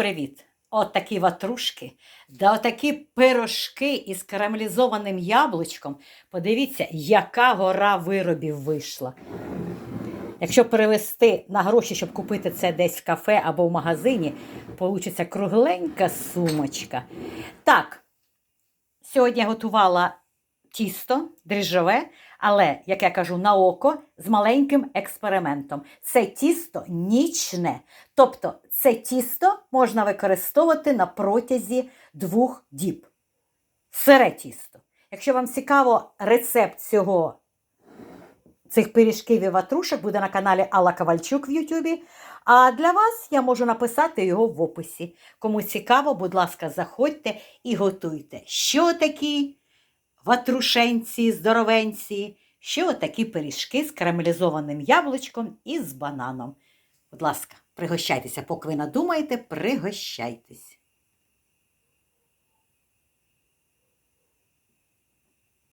привіт! От ватрушки, да отакі пирожки із карамелізованим яблучком. Подивіться, яка гора виробів вийшла. Якщо перевести на гроші, щоб купити це десь в кафе або в магазині, получиться кругленька сумочка. Так, сьогодні я готувала тісто дріжджове, але, як я кажу, на око з маленьким експериментом. Це тісто нічне. Тобто це тісто можна використовувати на протязі двох діб. Сире тісто. Якщо вам цікаво рецепт цього, цих пиріжків і ватрушок, буде на каналі Алла Ковальчук в Ютубі. А для вас я можу написати його в описі. Кому цікаво, будь ласка, заходьте і готуйте. Що такі ватрушенці, здоровенці, ще отакі пиріжки з карамелізованим яблучком і з бананом. Будь ласка, пригощайтеся, поки ви надумаєте, пригощайтесь.